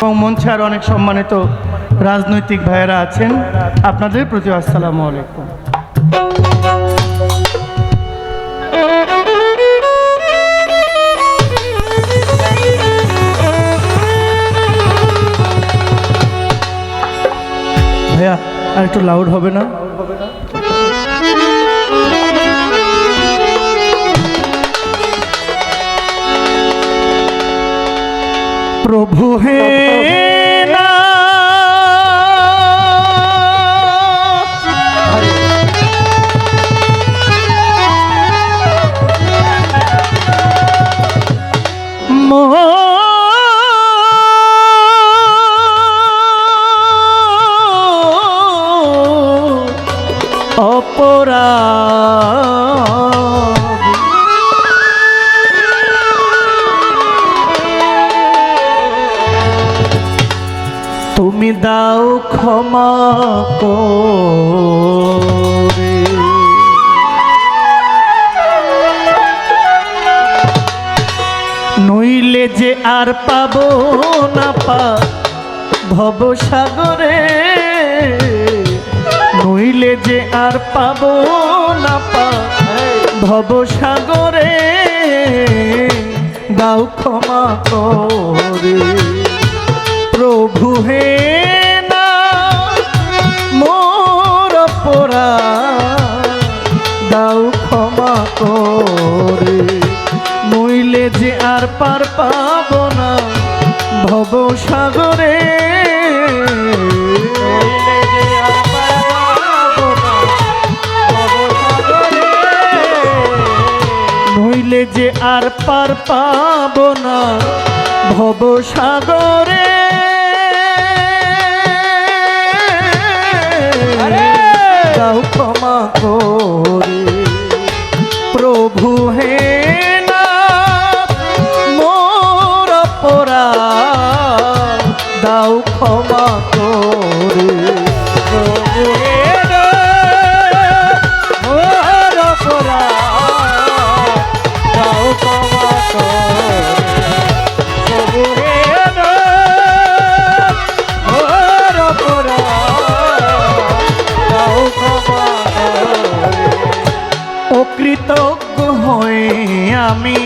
এবং মঞ্চে আর অনেক সম্মানিত রাজনৈতিক ভাইয়েরা আছেন। আপনাদের প্রতি আসসালামু আলাইকুম। ভাইয়া, আর একটু লাউড হবে না? প্রভু হে না। অপরাধ দাও ক্ষমা করে। নইলে যে আর পাবো না পা ভবসাগরে। নইলে যে আর পাবো না পা ভবসাগরে। দাও ক্ষমা করে। প্রভু হে না মোর পোরা দাও ক্ষমা করে নইলে যে আর পার পাব না ভব সাগরে। যে আর পার পাব না ভব সাগরে। দাও ক্ষমা করে। আমি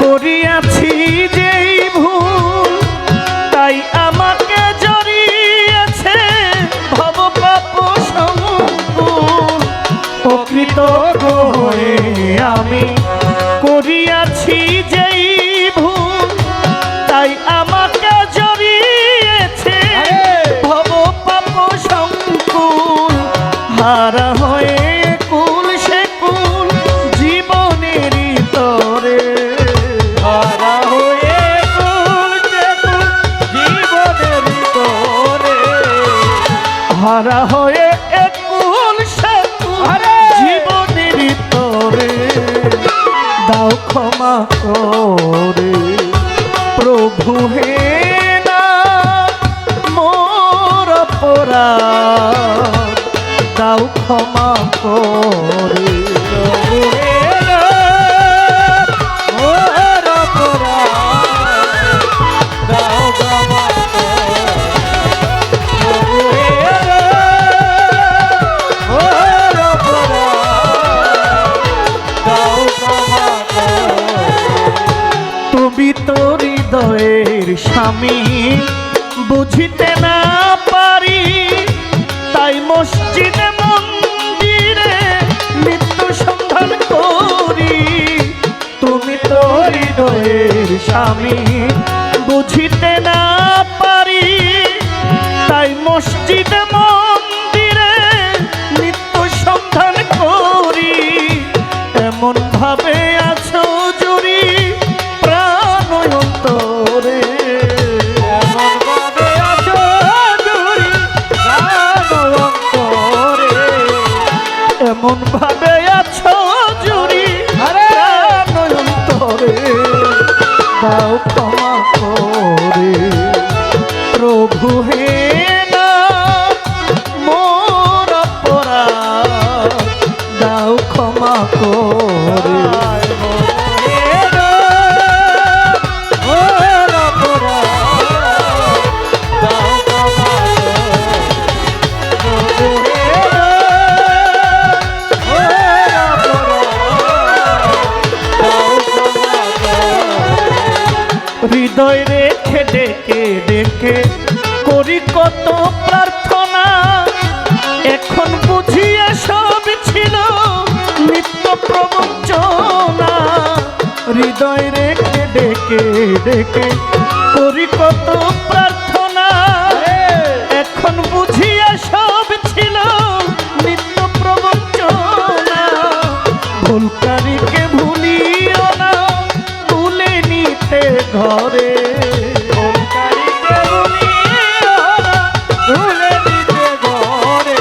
করিয়াছি যেই ভুল তাই আমাকে জড়িয়েছে ভব পাপ সংকুল হয়ে আমি করিয়াছি যেই ভুল তাই আমাকে জড়িয়েছে ভব পাপ সংকুল হারা হয়ে প্রভু হে স্বামী বুঝিতে না পারি, তাই মসজিদে মন্দিরে মৃত্যু সন্ধান করি। তুমি তো হৃদয়ের স্বামী, বুঝিতে না পারি, তাই মসজিদে হৃদয় রেখে ডেকে ডেকে করি কত প্রার্থনা, এখন বুঝিয়ে সব ছিল নিত্য প্রবঞ্চনা। হৃদয় রেখে ডেকে ডেকে করি কত প্রার্থনা ঘরে ভুলকারীকে ঘরে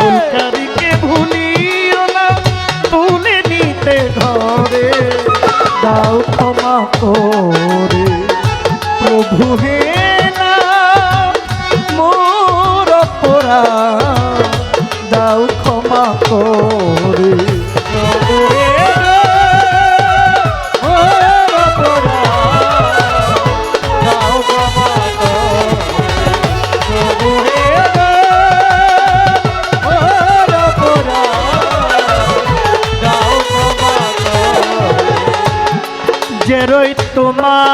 ভুলকারীকে ভুলিও না। তুলে নিতে ঘরে দাও ক্ষমা করে। প্রভু হে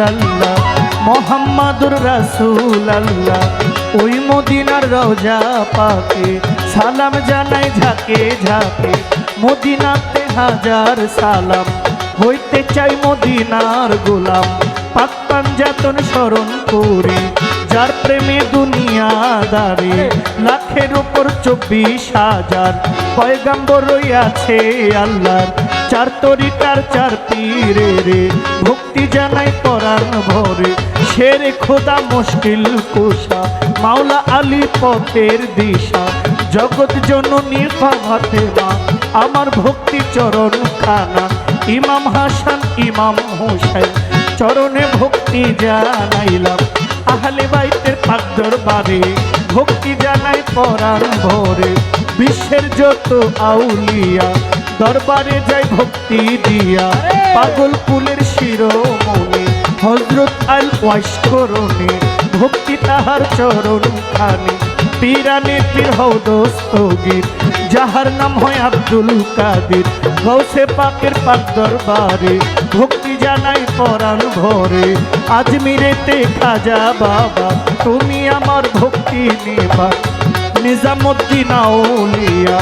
ইল্লাল্লাহ মোহাম্মদুর রাসূল আল্লাহ ওই মদিনার রওজা পাকে, সালাম জানাই ঝাকে ঝাকে। মদিনাতে হাজার সালাম, হইতে চাই মদিনার গোলাম। পাক পাঞ্জাতন স্মরণ করি, যার প্রেমে দুনিয়া দাঁড়ে, লাখের উপর চব্বিশ হাজার। পয়গাম্বর রইয়াছে আল্লাহর চার তরিকার চার পীরে রে। ভক্তি জানাই পরাণ ভরে। শের খোদা মুশকিল কোষা মাওলা আলী পথের দিশা। জগৎ জননী ফাতে মা, আমার ভক্তি চরণ খানা। ইমাম হাসান, ইমাম হোসেন চরণে ভক্তি জানাইলাম। আহলে বাইতের পাক দরবারে ভক্তি জানাই পরাণ ভরে। বিশ্বের যত আউলিয়া দরবারে যাই ভক্তি দিয়া। পাগল কুলের শিরোমণি হজরত আল ওয়াইস করণে। ভক্তি তাহার চরণ খানে পীরানে পীর হও দোস্তগীর। যাহার নাম হয় আব্দুল কাদের গৌসে পাকের পাক দরবারে। ভক্তি জানাই পরাণ ভরে আজমিরেতে খাজা বাবা তুমি আমার ভক্তি নেবা। নিজামুদ্দিন আউলিয়া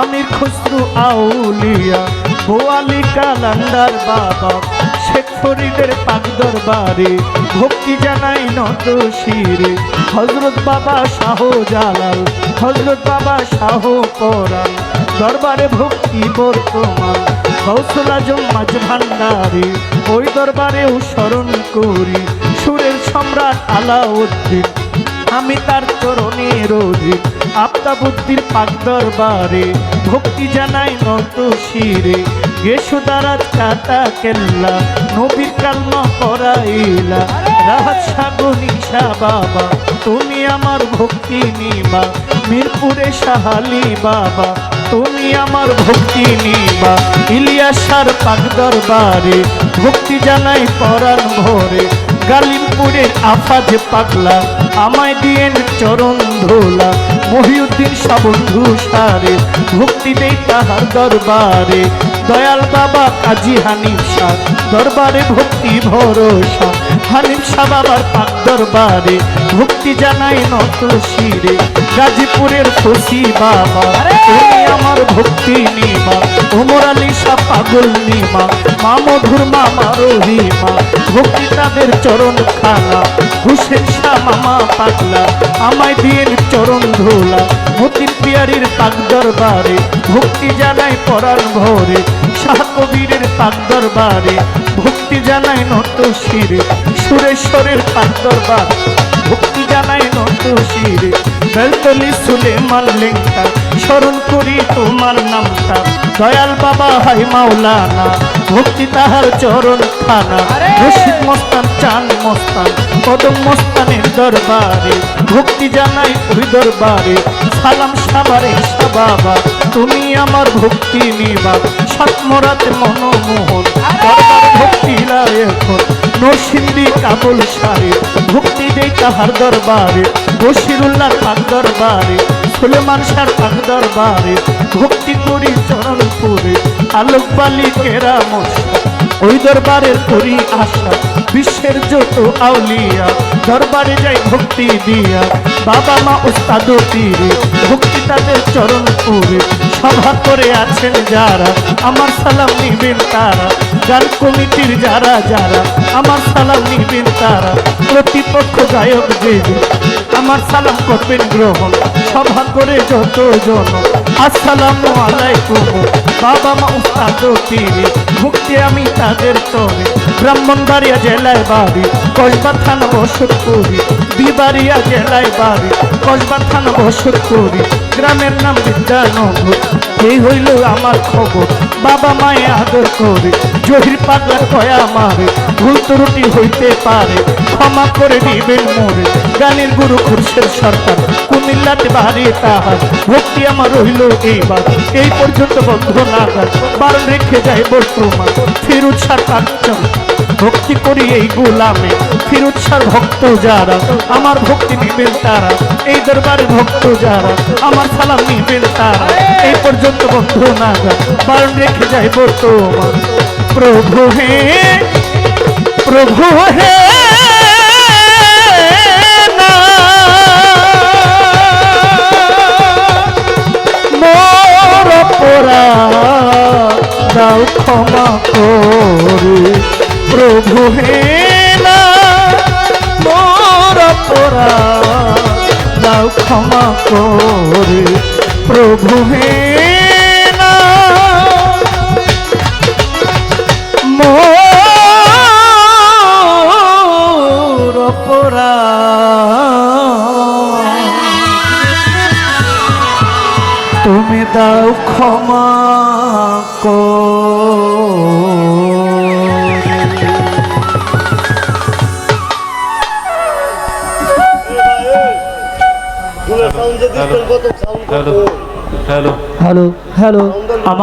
আমির খুসরু আউলিয়া বোয়ালি কালান্দার বাবা, শেখ ফরিদের পাক দরবারে ভক্তি জানাই নত শিরে। হজরত বাবা শাহ জালাল, হজরত বাবা শাহ পরাণ, দরবারে ভক্তি বর্তমান কৌশল আজম মাঝ ভান্ডারে, ওই দরবারেও স্মরণ করি, সুরের সম্রাট আলাউদ্দিন, আমি তার চরণে রোজি আপনা বুদ্ধির পাক দরবারে, ভক্তি জানাই নত শিরে। গেসুদারাজ কাটা কেল্লা, নবীর কালমা পরাইলা। রাজসাগনিশা বাবা, তুমি আমার ভক্তি নিবা। মিরপুরে সাহালি বাবা, তুমি আমার ভক্তি নিবা। ইলিয়াসার পাক দরবারে, ভক্তি জানাই পরাণ ভরে। গালিমপুরের আফাজ পাগলা, আমায় দিয়েন চরণ ধোলা। মহিউদ্দিন সাবন্ধু সারে, ভক্তি দেই তাহার দরবারে। দয়াল বাবা কাজী হানিফ সার, দরবারে ভক্তি ভরসা। হানিফ শাহ বাবার পাক দরবারে। ভক্তি জানাই নত শিরে। গাজীপুরের খুশি বাবা তুমি আমার ভক্তি নিমা। ওমর আলী শাহ পাগল নিমা মা মধুর মামা রহিমা। ভক্তি তাদের চরণ খানা হুসেন শাহ মামা পাগলা। আমায় দিয়ে চরণ ধোলা মতিন পিয়ারির পাক দরবারে। ভক্তি জানাই পরাণ ভরে শাহ কবিরের পাক দরবারে। ভক্তি জানাই নত শিরে। সুরেশ্বরের পাক দরবার। ভক্তি জানাই নত শিরে। বেলতলি সুলেমান লেঙ্কা স্মরণ করি তোমার নামটা। দয়াল বাবা হাই মাওলানা ভক্তি তাহার চরণ খানা রশিদ মস্তান চান মস্তান কদম মস্তানের দরবারে। ভক্তি জানাই ওই দরবারে সালাম সাবারে বাবা তুমি আমার ভক্তি নিবা সাতমরাতে মনমোহন দরবার ভক্তি এখন। নসিন্দি কাবুল সারে, ভক্তি দেই তাহার দরবারে। বসিরুল্লাহ পাক দরবারে, সুলেমান সার পাক দরবারে। ভক্তি করি চরণপুরে আলোক বালি ওই দরবারের করি আশা, বিশ্বের যত আউলিয়া, দরবারে যাই ভক্তি দিয়া। বাবা মা, উস্তাদ পীরে ভক্তি তাদের চরণ পুরে, সভা করে আছেন যারা, আমার সালাম নিবেন তারা গান কমিটির যারা যারা, আমার সালাম নিবেন তারা, প্রতিপক্ষ গায়ক যে, আমার সালাম করবেন গ্রহণ, সভা করে যত জন, আসসালামু আলাইকুম। বাবা মা উস্তাদ পীরে ভক্তি আমি তাদের তরে। ব্রাহ্মণবাড়িয়া জেলায় বাড়ি, কসবা থানা করি বিবাড়িয়া জেলায় বাড়ি, কসবা থানা বসতপুরি। গ্রামের নাম বিদ্যানগর এই হইল আমার খবর। বাবা মায়ে আদর করে, জহির পাগলা কয়া মারে, ভুল ত্রুটি হইতে পারে, ক্ষমা করে দিবেন মোরে। গানের গুরু খুরশের সরকার, কুমিল্লাতে বাড়ি তাহার, ভক্তি আমার রইল এইবার। এই পর্যন্ত বন্ধ নাগার, বারণ রেখে যায় বর্তমান। শাহ কাঞ্চন ভক্তি করি এই গোলামে। ফিরুজ সার ভক্ত যারা, আমার ভক্তি নিবেন তারা। এই দরবারে ভক্ত যারা, আমার সালাম নিবেন তারা। এই পর্যন্ত বন্ধ না বারণ রেখে যাই বর্তমান। প্রভু হে প্রভু হে। প্রভু হে না মোর অপরাধ। দাও ক্ষমা করে প্রভু হে হ্যালো হ্যালো হ্যালো হ্যালো। আমার